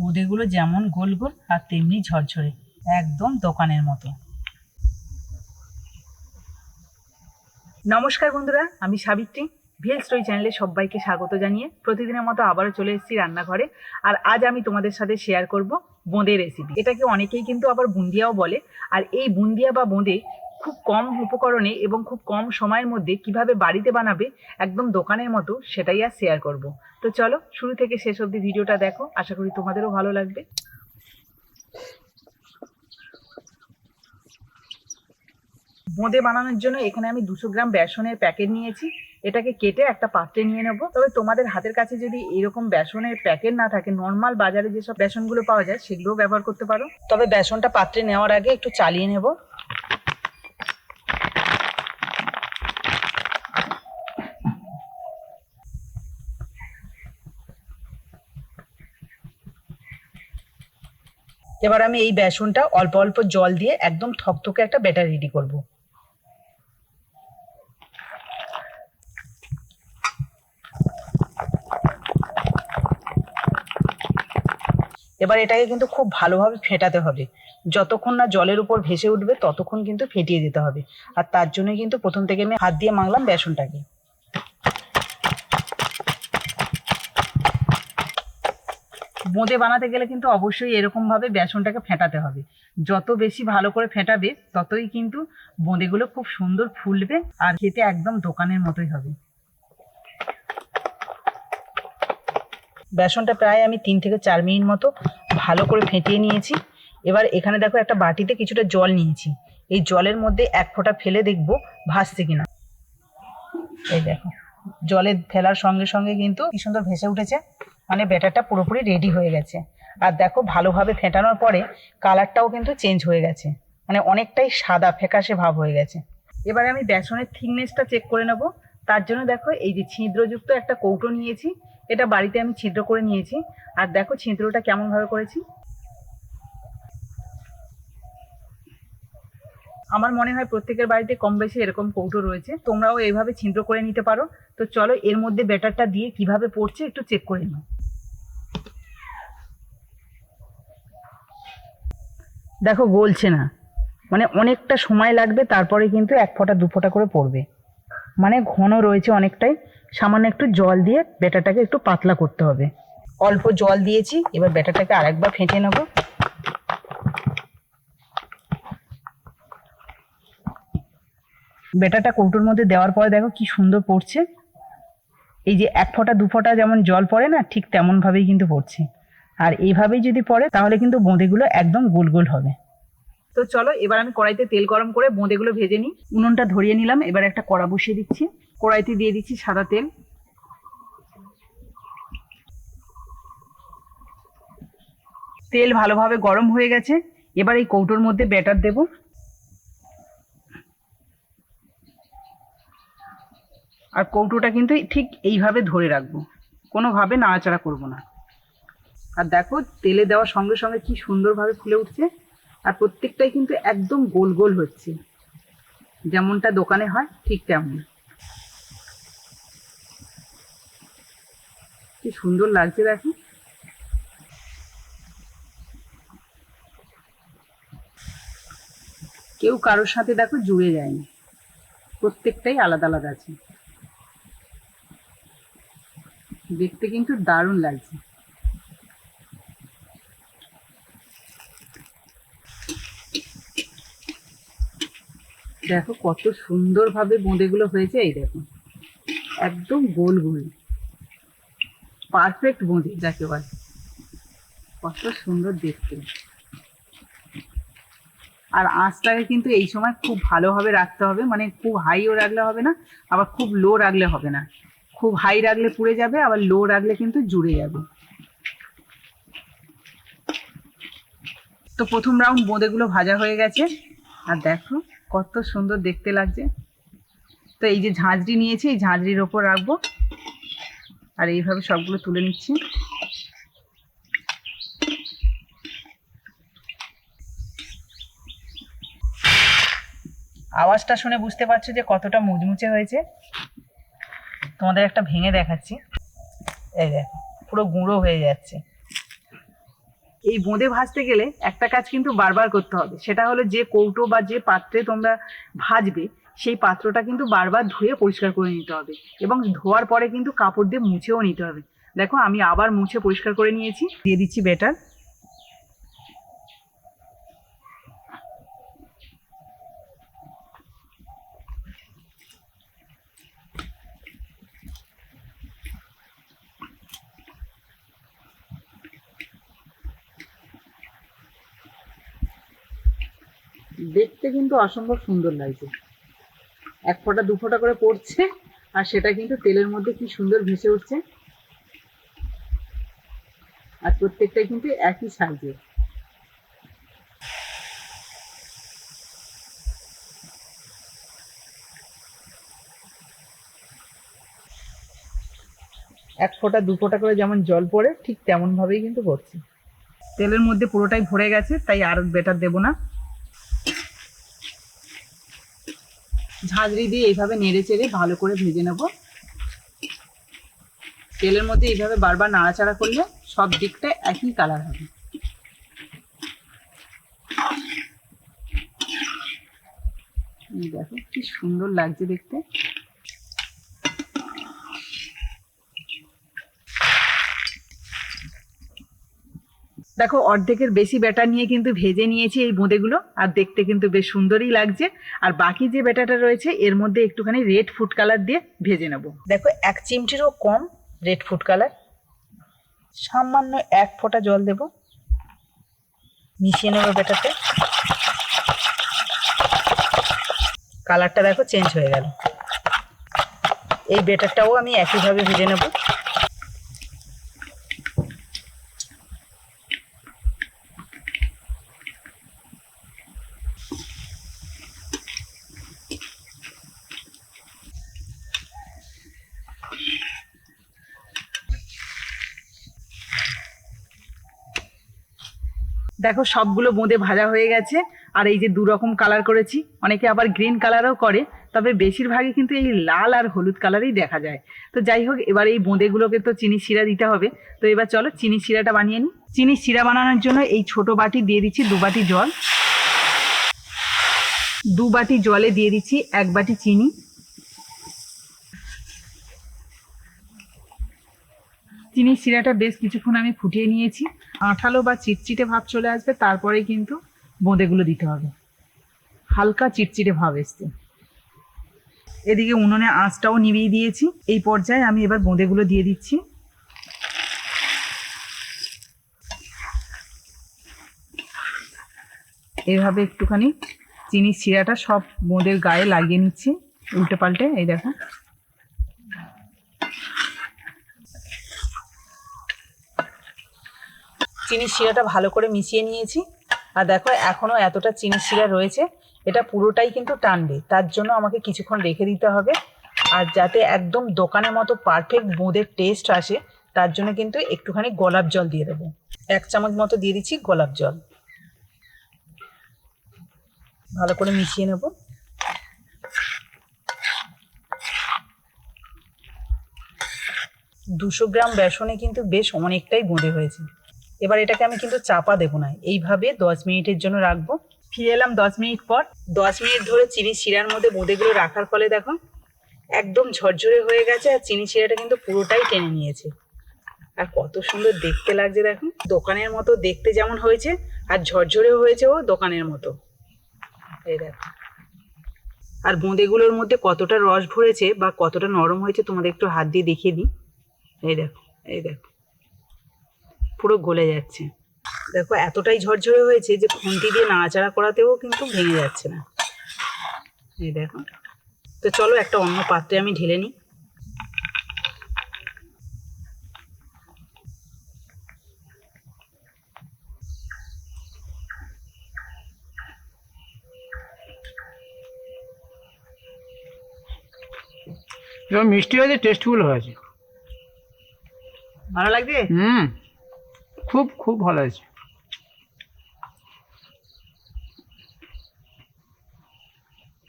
বোঁদেগুলো যেমন গোল গোল আর তেমনি ঝরঝরে, একদম দোকানের মতো। নমস্কার বন্ধুরা, আমি সাবিত্রী। ভেল স্টোরি চ্যানেলে সবাইকে স্বাগত জানিয়ে প্রতিদিনের মতো আবারও চলে এসেছি রান্নাঘরে। আর আজ আমি তোমাদের সাথে শেয়ার করব বোঁদে রেসিপি এটাকে অনেকেই কিন্তু আবার বুন্দিয়াও বলে। আর এই বুন্দিয়া বা বোঁদে খুব কম উপকরণে এবং খুব কম সময়ের মধ্যে কীভাবে বাড়িতে বানাবে একদম দোকানের মতো সেটাই আর শেয়ার করব। তো চলো, শুরু থেকে শেষ অবধি ভিডিওটা দেখো। আশা করি তোমাদেরও ভালো লাগবে। বোঁদে বানানোর জন্য এখানে আমি দুশো গ্রাম বেসনের প্যাকেট নিয়েছি। এটাকে কেটে একটা পাত্রে নিয়ে নেব। তবে তোমাদের হাতের কাছে যদি এরকম বেসনের প্যাকেট না থাকে নর্মাল বাজারে যেসব বেসনগুলো পাওয়া যায়, সেগুলোও ব্যবহার করতে পারো। তবে বেসনটা পাত্রে নেওয়ার আগে একটু চালিয়ে নেব। এবার আমি এই বেসনটা অল্প অল্প জল দিয়ে একদম থকথকে একটা ব্যাটার রেডি করব। এবার এটাকে কিন্তু খুব ভালোভাবে ফেটাতে হবে। যতক্ষণ না জলের উপর ভেসে উঠবে, ততক্ষণ কিন্তু ফেটিয়ে দিতে হবে। আর তার জন্য কিন্তু প্রথম থেকে আমি হাত দিয়ে মাখলাম বেসনটাকে। বোঁদে বানাতে গেলে কিন্তু অবশ্যই এরকম ভাবে বেসনটাকে ফেটাতে হবে। যত বেশি ভালো করে ফেটাবে, ততই কিন্তু বোঁদেগুলো খুব সুন্দর ফুলবে আর খেতে একদম দোকানের মতোই হবে। বেসনটা প্রায় আমি তিন থেকে চার মিনিট মতো ভালো করে ফেটিয়ে নিয়েছি। এবার এখানে দেখো একটা বাটিতে কিছুটা জল নিয়েছি। এই জলের মধ্যে এক ফোঁটা ফেলে দেখব ভাসছে কিনা। এই দেখো, জলে ফেলার সঙ্গে সঙ্গে কিন্তু কি সুন্দর ভেসে উঠেছে। মানে ব্যাটারটা পুরোপুরি রেডি হয়ে গেছে। আর দেখো ভালোভাবে ফেটানোর পরে কালারটাও কিন্তু চেঞ্জ হয়ে গেছে। মানে অনেকটাই সাদা, ফ্যাকাশে ভাব হয়ে গেছে। এবারে আমি বেসনের থিকনেসটা চেক করে নেব। তার জন্য দেখো এই যে ছিদ্রযুক্ত একটা কৌটো নিয়েছি। এটা বাড়িতে আমি ছিদ্র করে নিয়েছি। আর দেখো ছিদ্রটা কেমনভাবে করেছি? আমার মনে হয় প্রত্যেকের বাড়িতে কম বেশি এরকম কৌটো রয়েছে। তোমরাও এইভাবে ছিদ্র করে নিতে পারো। তো চলো, এর মধ্যে ব্যাটারটা দিয়ে কীভাবে পড়ছে একটু চেক করে নাও। দেখো, গলছে না। মানে অনেকটা সময় লাগবে, তারপরে কিন্তু এক ফোঁটা, দু ফোঁটা করে পড়বে। মানে ঘন রয়েছে অনেকটাই। সামান্য একটু জল দিয়ে ব্যাটারটাকে একটু পাতলা করতে হবে। অল্প জল দিয়েছি, এবার ব্যাটারটাকে আরেকবার ফেটে নেব। ব্যাটারটা কৌটোর মধ্যে দেওয়ার পরে দেখো কি সুন্দর পড়ছে। এই যে এক ফোঁটা, দু ফোঁটা যেমন জল পড়ে না, ঠিক তেমন ভাবেই কিন্তু পড়ছে। আর এইভাবেই যদি পড়ে, তাহলে কিন্তু বোঁদেগুলো একদম গোল গোল হবে। তো চলো, এবার আমি কড়াইতে তেল গরম করে বোঁদেগুলো ভেজে নিই। উনুনটা ধরিয়ে নিলাম, এবার একটা কড়া বসিয়ে দিচ্ছি। কড়াইতে দিয়ে দিচ্ছি সাদা তেল। তেল ভালোভাবে গরম হয়ে গেছে। এবার এই কৌটোর মধ্যে ব্যাটার দেব। আর কৌটোটা কিন্তু ঠিক এইভাবে ধরে রাখব। কোনোভাবে নাড়াচাড়া করব না। আর দেখো, তেলে দেওয়ার সঙ্গে সঙ্গে কি সুন্দরভাবে ফুলে উঠছে। আর প্রত্যেকটাই কিন্তু একদম গোল গোল হচ্ছে। যেমনটা দোকানে হয়, ঠিক তেমন। কি সুন্দর লাগছে দেখো। কেউ কারোর সাথে দেখো জুড়ে যায়নি। প্রত্যেকটাই আলাদা আলাদা আছে। দেখতে কিন্তু দারুণ লাগছে। দেখো কত সুন্দরভাবে বোঁদেগুলো হয়েছে, এই দেখো। একদম গোল গোল। পারফেক্ট বোঁদে, যাকে বলে। কত সুন্দর দেখতে। আর আঁচটাকে কিন্তু এই সময় খুব ভালোভাবে রাখতে হবে মানে খুব হাইও রাখলে হবে না, আবার খুব লো রাখলে হবে না। খুব হাই রাখলে পুড়ে যাবে, আবার লো রাখলে কিন্তু জুড়ে যাবে। তো প্রথম রাউন্ড বোঁদেগুলো ভাজা হয়ে গেছে। আর দেখো, কত সুন্দর দেখতে লাগছে। তো এই যে ঝাঁঝরি নিয়েছি, এই ঝাঁঝরির ওপর রাখব। আর এইভাবে সবগুলো তুলে নিচ্ছি। আওয়াজটা শুনে বুঝতে পারছ যে কতটা মুচমুচে হয়েছে। তোমাদের একটা ভেঙে দেখাচ্ছি। এই দেখো, পুরো গুঁড়ো হয়ে যাচ্ছে। এই বোঁদে ভাজতে গেলে একটা কাজ কিন্তু বারবার করতে হবে। সেটা হলো যে কৌটো বা যে পাত্রে তোমরা ভাজবে, সেই পাত্রটা কিন্তু বারবার ধুয়ে পরিষ্কার করে নিতে হবে। এবং ধোয়ার পরে কিন্তু কাপড় দিয়ে মুছেও নিতে হবে। দেখো, আমি আবার মুছে পরিষ্কার করে নিয়েছি। দিয়ে দিচ্ছি বেটার। দেখতে কিন্তু অসম্ভব সুন্দর লাগছে। এক ফোঁটা, দু ফোঁটা করে পড়ছে, আর সেটা কিন্তু তেলের মধ্যে কি সুন্দর ভেসে উঠছে। আর প্রত্যেকটাই কিন্তু একই সাইজের এক ফোঁটা, দু ফোঁটা করে যেমন জল পড়ে, ঠিক তেমন ভাবেই কিন্তু পড়ছে। তেলের মধ্যে পুরোটাই ভরে গেছে, তাই আর বেটার দেবো না। ঝাঁঝরি দিয়ে এইভাবে নেড়ে চেড়ে ভালো করে ভেজে নেব। তেলের মধ্যে এইভাবে বারবার নাড়াচাড়া করলে সব দিকটা একই কালার হবে। দেখো, কি সুন্দর লাগছে দেখতে। দেখো, অর্ধেকের বেশি ব্যাটার নিয়ে কিন্তু ভেজে নিয়েছি এই বোঁদেগুলো, আর দেখতে কিন্তু বেশ সুন্দরই লাগছে। আর বাকি যে ব্যাটারটা রয়েছে, এর মধ্যে একটুখানি রেড ফুড কালার দিয়ে ভেজে নেব। দেখো, এক চিমটিরও কম রেড ফুড কালার সামান্য এক ফোঁটা জল দেব। মিশিয়ে নেব ব্যাটারতে কালারটা দেখো চেঞ্জ হয়ে গেল। এই ব্যাটারটাও আমি একইভাবে ভেজে নেব। দেখো, সবগুলো বোঁদে ভাজা হয়ে গেছে। আর এই যে দু রকম কালার করেছি। অনেকে আবার গ্রিন কালারও করে, তবে বেশিরভাগই কিন্তু এই লাল আর হলুদ কালারই দেখা যায়। তো যাই হোক, এবার এই বোঁদেগুলোকে তো চিনি শিরা দিতে হবে। তো এবার চলো চিনি শিরাটা বানিয়ে নিই। চিনি শিরা বানানোর জন্য এই ছোট বাটি দিয়ে দিচ্ছি দু বাটি জল। দু বাটি জলে দিয়ে দিচ্ছি এক বাটি চিনি। চিনির শিরাটা বেশ কিছুক্ষণ আমি ফুটিয়ে নিয়েছি। আঠালো বা চিটচিটে ভাব চলে আসবে, তারপরে কিন্তু বোঁদেগুলো দিতে হবে। হালকা চিটচিটে ভাব এসছে। এদিকে উনুনে আঁচটাও নিভিয়ে দিয়েছি। এই পর্যায়ে আমি এবার বোঁদেগুলো দিয়ে দিচ্ছি। এভাবে একটুখানি চিনির শিরাটা সব বোঁদের গায়ে লাগিয়ে নিচ্ছি। উল্টে পাল্টে এই দেখো। চিনির শিরাটা ভালো করে মিশিয়ে নিয়েছি। আর দেখো, এখনও এতটা চিনির শিরা রয়েছে, এটা পুরোটাই কিন্তু টানবে। তার জন্য আমাকে কিছুক্ষণ রেখে দিতে হবে। আর যাতে একদম দোকানের মতো পারফেক্ট বোঁদের টেস্ট আসে, তার জন্য কিন্তু একটুখানি গোলাপ জল দিয়ে দেবো। এক চামচ মতো দিয়ে দিচ্ছি গোলাপ জল। ভালো করে মিশিয়ে নেব। দুশো গ্রাম বেসনে কিন্তু বেশ অনেকটাই বোঁদে হয়েছে। এবার এটাকে আমি কিন্তু চাপা দেবো না। এইভাবে দশ মিনিটের জন্য রাখব। ফিরে এলাম দশ মিনিট পর। দশ মিনিট ধরে চিনি শিরার মধ্যে বোঁদেগুলো রাখার ফলে দেখো, একদম ঝরঝরে হয়ে গেছে আর চিনি শিরাটা কিন্তু পুরোটাই টেনে নিয়েছে। আর কত সুন্দর দেখতে লাগছে দেখো। দোকানের মতো দেখতে যেমন হয়েছে আর ঝরঝরে হয়েছে ও দোকানের মতো। এই দেখো। আর বোঁদেগুলোর মধ্যে কতটা রস ভরেছে বা কতটা নরম হয়েছে তোমাদের একটু হাত দিয়ে দেখিয়ে দিই। এই দেখো এই দেখো। পুরো গলে যাচ্ছে। দেখো এতটাই ঝরঝরে হয়েছে যে খুন্তি দিয়ে নাড়াচাড়া করাতেও কিন্তু ভেঙে যাচ্ছে না। এই দেখো। তো চলো একটা অন্য পাত্রে আমি ঢেলে নিই। মিষ্টি হয়েছে টেস্টফুল হয়েছে। ভালো লাগছে হুম। খুব খুব ভালো হয়েছে।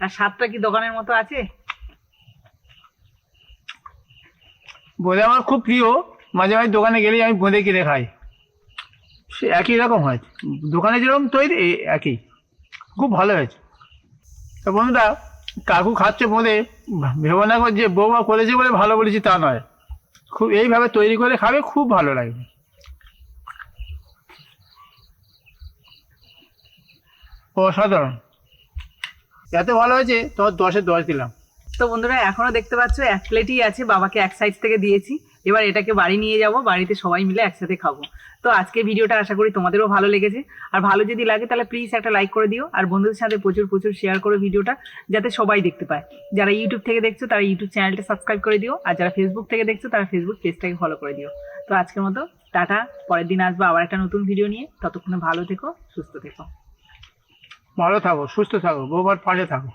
আর স্বাদটা কি দোকানের মতো আছে? বোঁদে আমার খুব প্রিয়, মাঝে মাঝে দোকানে গেলেই আমি বোঁদে কিনে খাই। সে একই রকম হয়েছে দোকানে যেরকম তৈরি একই। খুব ভালো হয়েছে। তো বন্ধুরা, কাকু খাচ্ছে বলে, ভেবো না যে বৌমা করেছে বলে ভালো বলেছি তা নয়। খুব, এইভাবে তৈরি করে খাবে, খুব ভালো লাগবে। অসাধারণ এত ভালো হয়েছে, তোমার দশে দশ দিলাম। তো বন্ধুরা, এখনও দেখতে পাচ্ছ, এক প্লেটই আছে, বাবাকে এক সাইড থেকে দিয়েছি। এবার এটাকে বাড়ি নিয়ে যাব, বাড়িতে সবাই মিলে একসাথে খাব। তো আজকে ভিডিওটা আশা করি তোমাদেরও ভালো লেগেছে। আর ভালো যদি লাগে, তাহলে প্লিজ একটা লাইক করে দিও। আর বন্ধুদের সাথে প্রচুর প্রচুর শেয়ার করো ভিডিওটা, যাতে সবাই দেখতে পায়। যারা ইউটিউব থেকে দেখছ, তারা ইউটিউব চ্যানেলটা সাবস্ক্রাইব করে দিও। আর যারা ফেসবুক থেকে দেখছ, তারা ফেসবুক পেজটাকে ফলো করে দিও। তো আজকের মতো, টাটা। পরের দিন আসব আবার একটা নতুন ভিডিও নিয়ে। ততক্ষণে ভালো থেকো, সুস্থ থেকো। ভালো থাকো সুস্থ থাকো বৌমার পাশে থাকো।